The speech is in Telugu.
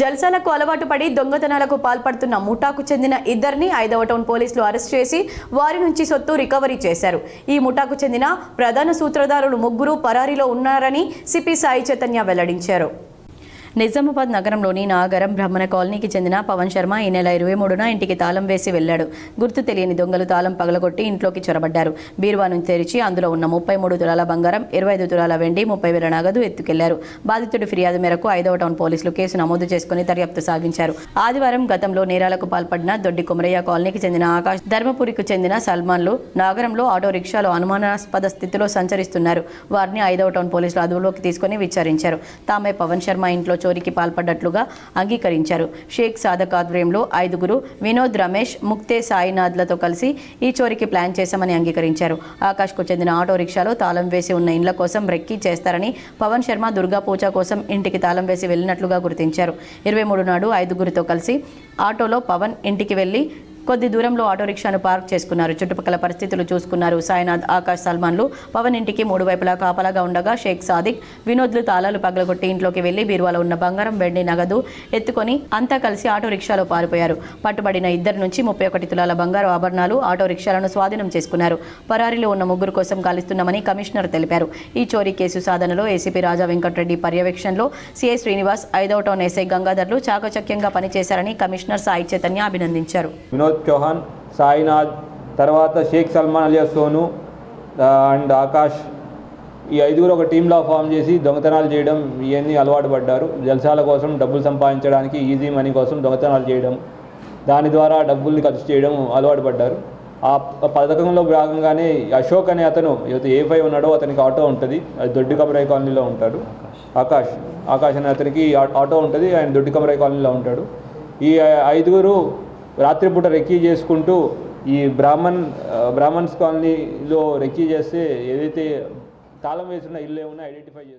జల్సాలకు అలవాటు పడి దొంగతనాలకు పాల్పడుతున్న ముఠాకు చెందిన ఇద్దరిని ఐదవ టౌన్ పోలీసులు అరెస్ట్ చేసి వారి నుంచి సొత్తు రికవరీ చేశారు. ఈ ముఠాకు చెందిన ప్రధాన సూత్రధారులు ముగ్గురు పరారీలో ఉన్నారని సిపి సాయి చైతన్య వెల్లడించారు. నిజామాబాద్ నగరంలోని నాగరం బ్రహ్మణ కాలనీకి చెందిన పవన్ శర్మ ఈ నెల ఇరవై మూడున ఇంటికి తాళం వేసి వెళ్ళాడు గుర్తు తెలియని దొంగలు తాళం పగలగొట్టి ఇంట్లోకి చొరబడ్డారు. బీరువా నుంచి తెరిచి అందులో ఉన్న ముప్పై మూడు తులాల బంగారం ఇరవై ఐదు తులాల వెండి ముప్పై వేల నగదు ఎత్తుకెళ్ళారు. బాధితుడి ఫిర్యాదు మేరకు ఐదవ టౌన్ పోలీసులు కేసు నమోదు చేసుకుని దర్యాప్తు సాగించారు. ఆదివారం గతంలో నేరాలకు పాల్పడిన దొడ్డి కుమరయ్య కాలనీకి చెందిన ఆకాష్ ధర్మపురికి చెందిన సల్మాన్లు నాగరంలో ఆటో రిక్షాలో అనుమానాస్పద స్థితిలో సంచరిస్తున్నారు. వారిని ఐదవ టౌన్ పోలీసులు అదుపులోకి తీసుకుని విచారించారు. తామే పవన్ శర్మ ఇంట్లో చోరీకి పాల్పడ్డట్లుగా అంగీకరించారు. షేక్ సాదక్ ఆధ్వర్యంలో ఐదుగురు వినోద్ రమేష్ ముక్తే సాయినాథ్లతో కలిసి ఈ చోరీకి ప్లాన్ చేశామని అంగీకరించారు. ఆకాష్కు చెందిన ఆటో రిక్షాలో తాళం వేసి ఉన్న ఇండ్ల కోసం రెక్కీ చేస్తారని పవన్ శర్మ దుర్గా పూజ కోసం ఇంటికి తాళం వేసి వెళ్ళినట్లుగా గుర్తించారు. ఇరవై మూడు నాడు ఐదుగురితో కలిసి ఆటోలో పవన్ ఇంటికి వెళ్ళి కొద్ది దూరంలో ఆటో రిక్షాను పార్క్ చేసుకున్నారు. చుట్టుపక్కల పరిస్థితులు చూసుకున్నారు. సాయినాథ్ ఆకాష్ సల్మాన్లు పవన్ ఇంటికి మూడు వైపులా కాపలాగా ఉండగా షేక్ సాదిక్ వినోద్లు తాళాలు పగలగొట్టి ఇంట్లోకి వెళ్ళి బీరువాలో ఉన్న బంగారం వెండి నగదు ఎత్తుకొని అంతా కలిసి ఆటో రిక్షాలో పారిపోయారు. పట్టుబడిన ఇద్దరు నుంచి ముప్పై ఒకటి తులాల బంగారు ఆభరణాలు ఆటో రిక్షాలను స్వాధీనం చేసుకున్నారు. పరారీలో ఉన్న ముగ్గురు కోసం గాలిస్తున్నామని కమిషనర్ తెలిపారు. ఈ చోరీ కేసు సాధనలో ఏసీపీ రాజా వెంకటరెడ్డి పర్యవేక్షణలో సిఐ శ్రీనివాస్ ఐదవ టౌన్ ఎస్ఐ గంగాధర్లు చాకచక్యంగా పనిచేశారని కమిషనర్ సాయి చైతన్య అభినందించారు. వినోద్ చౌహాన్ సాయినాథ్ తర్వాత షేక్ సల్మాన్ అలియా సోను అండ్ ఆకాష్. ఈ ఐదుగురు ఒక టీంలా ఫామ్ చేసి దొంగతనాలు చేయడం ఇవన్నీ అలవాటు పడ్డారు. జల్సాల కోసం డబ్బులు సంపాదించడానికి ఈజీ మనీ కోసం దొంగతనాలు చేయడం దాని ద్వారా డబ్బుల్ని ఖర్చు చేయడం అలవాటు పడ్డారు. ఆ పథకంలో భాగంగానే అశోక్ అనే అతను ఏదైతే ఏ ఫైవ్ ఉన్నాడో అతనికి ఆటో ఉంటుంది. అది దొడ్డి కమరాయి కాలనీలో ఉంటాడు. ఆకాష్. ఆకాష్ అనే అతనికి ఆటో ఉంటుంది. ఆయన దొడ్డి కమరాయి కాలనీలో ఉంటాడు. ఈ ఐదుగురు రాత్రిపూట రెక్కీ చేసుకుంటూ ఈ బ్రాహ్మణ్ బ్రాహ్మణ్స్ కాలనీలో రెక్కీ చేస్తే ఏదైతే తాళం వేసిన ఇల్లు ఏమన్నా ఐడెంటిఫై చేస్తుంది